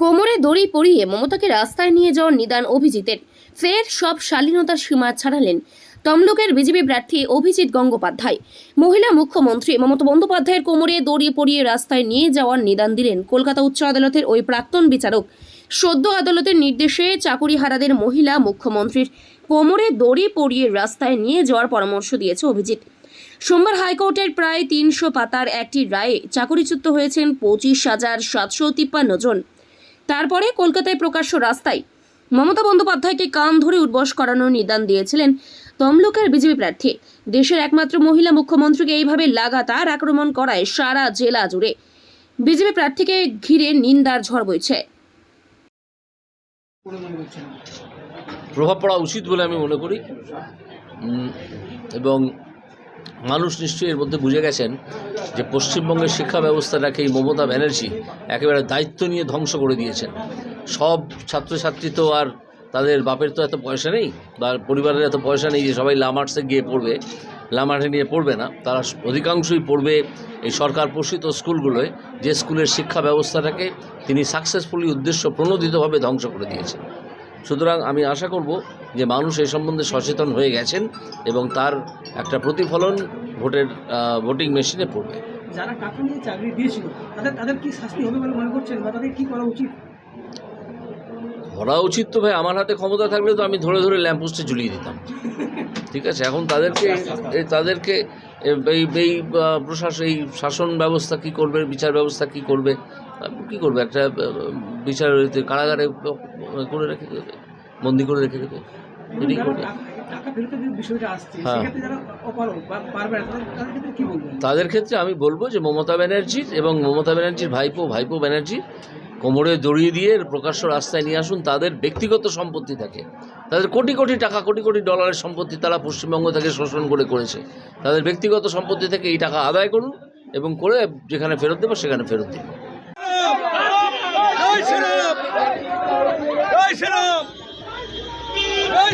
কোমরে দড়ি পরিয়ে মমতাকে রাস্তায় নিয়ে যাওয়ার নিদান অভিজিতের। ফের সব শালীনতার সীমা ছাড়ালেন তমলুকের বিজেপি প্রার্থী অভিজিৎ গঙ্গোপাধ্যায়। মহিলা মুখ্যমন্ত্রী মমতা বন্দ্যোপাধ্যায়ের কোমরে দড়ি পরিয়ে রাস্তায় নিয়ে যাওয়ার নিদান দিলেন কলকাতা উচ্চ আদালতের ওই প্রাক্তন বিচারক। সদ্য আদালতের নির্দেশে চাকুরিহারাদের মহিলা মুখ্যমন্ত্রীর কোমরে দড়ি পরিয়ে রাস্তায় নিয়ে যাওয়ার পরামর্শ দিয়েছে অভিজিৎ। সোমবার হাইকোর্টের প্রায় তিনশো পাতার একটি রায়ে চাকরিচ্যুত হয়েছেন পঁচিশ হাজার সাতশো তিপ্পান্ন জন। তারপরে কলকাতায় প্রকাশ্য রাস্তায় মমতা বন্দ্যোপাধ্যায়কে কান ধরে উদ্বস করানোর নিদান দিয়েছিলেন তমলুকের বিজেপি প্রার্থী। দেশের একমাত্র মহিলা মুখ্যমন্ত্রীকে এইভাবে লাগাতার আক্রমণ করায় সারা জেলা জুড়ে। বিজেপি প্রার্থীকে ঘিরে নিন্দার ঝড় বইছে। প্রভাব পড়া উচিত বলে আমি মনে করি। এবং মানুষ নিশ্চয়ই এর মধ্যে বুঝে গেছেন যে পশ্চিমবঙ্গের শিক্ষা ব্যবস্থাটাকে এই মমতা ব্যানার্জি একেবারে দায়িত্ব নিয়ে ধ্বংস করে দিয়েছেন। সব ছাত্রছাত্রী তো আর তাদের বাপের তো এত পয়সা নেই বা পরিবারের এত পয়সা নেই যে সবাই লামার্সে গিয়ে পড়বে। লামার্সে নিয়ে পড়বে না, তারা অধিকাংশই পড়বে এই সরকার পোষিত স্কুলগুলোয় যে স্কুলের শিক্ষা ব্যবস্থাটাকে তিনি সাকসেসফুলি উদ্দেশ্য প্রণোদিতভাবে ধ্বংস করে দিয়েছেন। সুতরাং আমি আশা করব যে মানুষ এই সম্বন্ধে সচেতন হয়ে গেছেন এবং তার একটা প্রতিফলন ভোটের ভোটিং মেশিনে পড়বে। যারা টাকা নিয়ে চাকরি দিয়েছিল তাদের তাদের কি শাস্তি হবে বলে মনে করছেন বা তাদের কি করা উচিত? ধরা উচিত তো ভাই আমার হাতে ক্ষমতা থাকলে তো আমি ধরে ধরে ল্যাম্পপোস্টে ঝুলিয়ে দিতাম। ঠিক আছে এখন তাদেরকে তাদেরকে এই এই প্রশাসন এই শাসন ব্যবস্থা কি করবে বিচার ব্যবস্থা কি করবে কি করবে? একটা বিচার কারাগারে করে রেখে দেবে। বন্দি করে রেখে দেবে। এটাই করবে। হ্যাঁ। তাদের ক্ষেত্রে কি বলবেন? তাদের ক্ষেত্রে আমি বলব যে মমতা ব্যানার্জির এবং মমতা ব্যানার্জির ভাইপো ভাইপো ব্যানার্জি কোমরে দড়িয়ে দিয়ে প্রকাশ্য রাস্তায় নিয়ে আসুন তাদের ব্যক্তিগত সম্পত্তি থাকে। তাদের কোটি কোটি টাকা কোটি কোটি ডলারের সম্পত্তি তারা পশ্চিমবঙ্গ থেকে শোষণ করে করেছে। তাদের ব্যক্তিগত সম্পত্তি থেকে এই টাকা আদায় করুন এবং করে যেখানে ফেরত দেবো সেখানে ফেরত দিন।